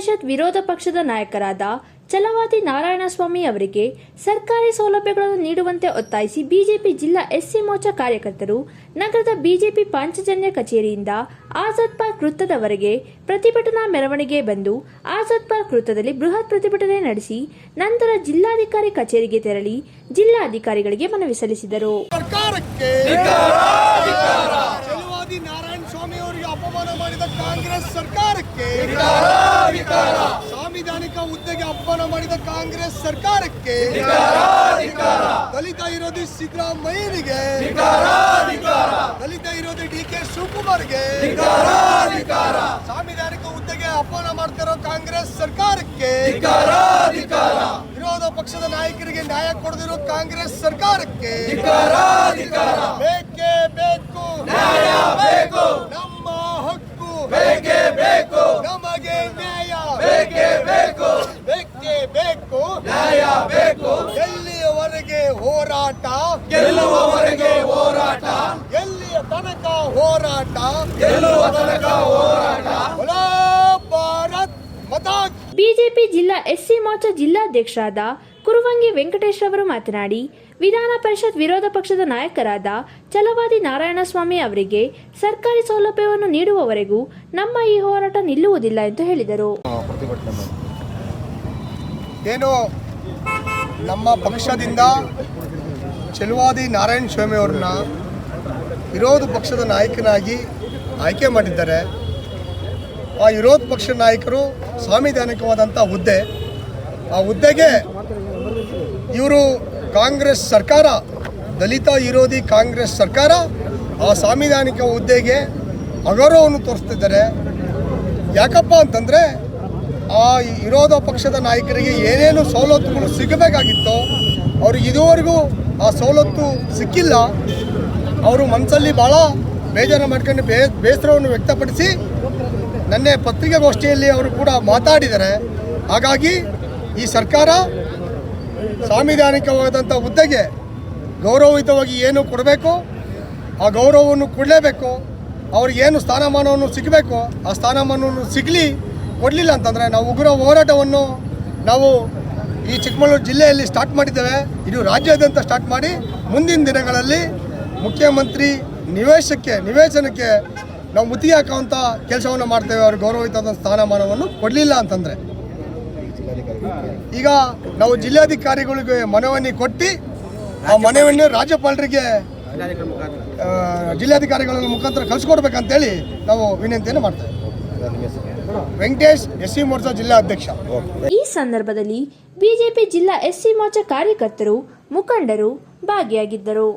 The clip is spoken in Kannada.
ಪರಿಷತ್ ವಿರೋಧ ಪಕ್ಷದ ನಾಯಕರಾದ ಛಲವಾದಿ ನಾರಾಯಣಸ್ವಾಮಿ ಅವರಿಗೆ ಸರ್ಕಾರಿ ಸೌಲಭ್ಯಗಳನ್ನು ನೀಡುವಂತೆ ಒತ್ತಾಯಿಸಿ ಬಿಜೆಪಿ ಜಿಲ್ಲಾ ಎಸ್ಸಿ ಮೋರ್ಚಾ ಕಾರ್ಯಕರ್ತರು ನಗರದ ಬಿಜೆಪಿ ಪಾಂಚಜನ್ಯ ಕಚೇರಿಯಿಂದ ಆಜಾದ್ ಪಾರ್ಕ್ ವೃತ್ತದವರೆಗೆ ಪ್ರತಿಭಟನಾ ಮೆರವಣಿಗೆ ಬಂದು ಆಜಾದ್ ಪಾರ್ಕ್ ವೃತ್ತದಲ್ಲಿ ಬೃಹತ್ ಪ್ರತಿಭಟನೆ ನಡೆಸಿ ನಂತರ ಜಿಲ್ಲಾಧಿಕಾರಿ ಕಚೇರಿಗೆ ತೆರಳಿ ಜಿಲ್ಲಾಧಿಕಾರಿಗಳಿಗೆ ಮನವಿ ಸಲ್ಲಿಸಿದರು. ಸರ್ಕಾರಕ್ಕೆ ಚಲುವಾದಿ ನಾರಾಯಣ ಸ್ವಾಮಿ ಅವರಿಗೆ ಅಪಮಾನ ಮಾಡಿದ ಕಾಂಗ್ರೆಸ್ ಸರ್ಕಾರಕ್ಕೆ ಸಾಂವಿಧಾನಿಕ ಹುದ್ದೆಗೆ ಅಪ್ಪನ ಮಾಡಿದ ಕಾಂಗ್ರೆಸ್ ಸರ್ಕಾರಕ್ಕೆ ದಲಿತ ವಿರೋಧಿ ಸಿದ್ದರಾಮಯ್ಯನಿಗೆ ದಲಿತ ವಿರೋಧಿ ಡಿ ಕೆ ಶಿವಕುಮಾರ್ಗೆ ಸಾಂವಿಧಾನಿಕ ಹುದ್ದೆಗೆ ಅಪಮಾನ ಮಾಡ್ತಿರೋ ಕಾಂಗ್ರೆಸ್ ಸರ್ಕಾರಕ್ಕೆ ವಿರೋಧ ಪಕ್ಷದ ನಾಯಕರಿಗೆ ನ್ಯಾಯ ಕೊಡದಿರೋ ಕಾಂಗ್ರೆಸ್ ಸರ್ಕಾರಕ್ಕೆ ಬೇಕೇ ಬೇಕು. ನ್ಯಾಯ ಬೇಕು ನಮ್ಮ ಹಕ್ಕು ಬೇಕೇ ಬೇಕು ನಮಗೆ ನ್ಯಾಯ ಬೇಕೇ ಬೇಕು ಬೇಕೇ ನ್ಯಾಯ ಬೇಕು. ಎಲ್ಲಿಯವರೆಗೆ ಹೋರಾಟ? ಗೆಲ್ಲುವವರೆಗೆ ಹೋರಾಟ. ಎಲ್ಲಿಯ ತನಕ ಹೋರಾಟ? ಗೆಲ್ಲುವ ತನಕ ಹೋರಾಟ. ಭಾರತ್ ಮತಾ ಬಿಜೆಪಿ ಜಿಲ್ಲಾ ಎಸ್ಸಿ ಮೋರ್ಚಾ ಜಿಲ್ಲಾಧ್ಯಕ್ಷರಾದ ಕುರುವಂಗಿ ವೆಂಕಟೇಶ್ ಅವರು ಮಾತನಾಡಿ ವಿಧಾನ ಪರಿಷತ್ ವಿರೋಧ ಪಕ್ಷದ ನಾಯಕರಾದ ಚಲವಾದಿ ನಾರಾಯಣಸ್ವಾಮಿ ಅವರಿಗೆ ಸರ್ಕಾರಿ ಸೌಲಭ್ಯವನ್ನು ನೀಡುವವರೆಗೂ ನಮ್ಮ ಈ ಹೋರಾಟ ನಿಲ್ಲುವುದಿಲ್ಲ ಎಂದು ಹೇಳಿದರು. ಏನು ನಮ್ಮ ಪಕ್ಷದಿಂದ ಚೆಲುವಾದಿ ನಾರಾಯಣ ಸ್ವಾಮಿ ಅವ್ರನ್ನ ವಿರೋಧ ಪಕ್ಷದ ನಾಯಕನಾಗಿ ಆಯ್ಕೆ ಮಾಡಿದ್ದಾರೆ. ಆ ವಿರೋಧ ಪಕ್ಷದ ನಾಯಕರು ಸಾಂವಿಧಾನಿಕವಾದಂಥ ಹುದ್ದೆ. ಆ ಹುದ್ದೆಗೆ ಇವರು ಕಾಂಗ್ರೆಸ್ ಸರ್ಕಾರ, ದಲಿತ ವಿರೋಧಿ ಕಾಂಗ್ರೆಸ್ ಸರ್ಕಾರ ಆ ಸಾಂವಿಧಾನಿಕ ಹುದ್ದೆಗೆ ಅಗೌರವವನ್ನು ತೋರಿಸ್ತಿದ್ದಾರೆ. ಯಾಕಪ್ಪ ಅಂತಂದರೆ ಆ ವಿರೋಧ ಪಕ್ಷದ ನಾಯಕರಿಗೆ ಏನೇನು ಸವಲತ್ತುಗಳು ಸಿಗಬೇಕಾಗಿತ್ತೋ ಅವ್ರಿಗೆ ಇದುವರೆಗೂ ಆ ಸವಲತ್ತು ಸಿಕ್ಕಿಲ್ಲ. ಅವರು ಮನಸ್ಸಲ್ಲಿ ಭಾಳ ಬೇಜಾರು ಮಾಡ್ಕೊಂಡು ಬೇ, ಬೇಸರವನ್ನು ವ್ಯಕ್ತಪಡಿಸಿ ನನ್ನೆ ಪತ್ರಿಕಾಗೋಷ್ಠಿಯಲ್ಲಿ ಅವರು ಕೂಡ ಮಾತಾಡಿದ್ದಾರೆ. ಹಾಗಾಗಿ ಈ ಸರ್ಕಾರ ಸಾಂವಿಧಾನಿಕವಾದಂಥ ಹುದ್ದೆಗೆ ಗೌರವಯುತವಾಗಿ ಏನು ಕೊಡಬೇಕು, ಆ ಗೌರವವನ್ನು ಕೊಡಲೇಬೇಕು ಅವ್ರಿಗೇನು ಸ್ಥಾನಮಾನವನ್ನು ಸಿಗಬೇಕು, ಆ ಸ್ಥಾನಮಾನವನ್ನು ಸಿಗಲಿ ಕೊಡಲಿಲ್ಲ ಅಂತಂದರೆ ನಾವು ಉಗ್ರ ಹೋರಾಟವನ್ನು ನಾವು ಈ ಚಿಕ್ಕಮಗಳೂರು ಜಿಲ್ಲೆಯಲ್ಲಿ ಸ್ಟಾರ್ಟ್ ಮಾಡಿದ್ದೇವೆ. ಇದು ರಾಜ್ಯಾದ್ಯಂತ ಸ್ಟಾರ್ಟ್ ಮಾಡಿ ಮುಂದಿನ ದಿನಗಳಲ್ಲಿ ಮುಖ್ಯಮಂತ್ರಿ ನಿವೇಶಕ್ಕೆ, ನಿವೇಶನಕ್ಕೆ ನಾವು ಮುತ್ತಿಗೆ ಹಾಕುವಂಥ ಕೆಲಸವನ್ನು ಮಾಡ್ತೇವೆ. ಅವ್ರ ಗೌರವಯುತವಾದ ಸ್ಥಾನಮಾನವನ್ನು ಕೊಡಲಿಲ್ಲ ಅಂತಂದರೆ. ಈಗ ನಾವು ಜಿಲ್ಲಾಧಿಕಾರಿಗಳಿಗೆ ಮನವಿಯನ್ನು ಕೊಟ್ಟು ಆ ಮನವಿಯನ್ನು ರಾಜ್ಯಪಾಲರಿಗೆ ಜಿಲ್ಲಾಧಿಕಾರಿಗಳ ಮುಖಾಂತರ ಕಳಿಸ್ಕೊಡ್ಬೇಕಂತೇಳಿ ನಾವು ವಿನಂತಿಯನ್ನು ಮಾಡ್ತೇವೆ. ವೆಂಕಟೇಶ್ ಎಸ್ ಸಿ ಮೋರ್ಚಾ ಜಿಲ್ಲಾ ಅಧ್ಯಕ್ಷ. ಈ ಸಂದರ್ಭದಲ್ಲಿ ಬಿಜೆಪಿ ಜಿಲ್ಲಾ ಎಸ್ ಸಿ ಮೋರ್ಚಾ ಕಾರ್ಯಕರ್ತರು ಮುಖಂಡರು ಭಾಗಿಯಾಗಿದ್ದರು.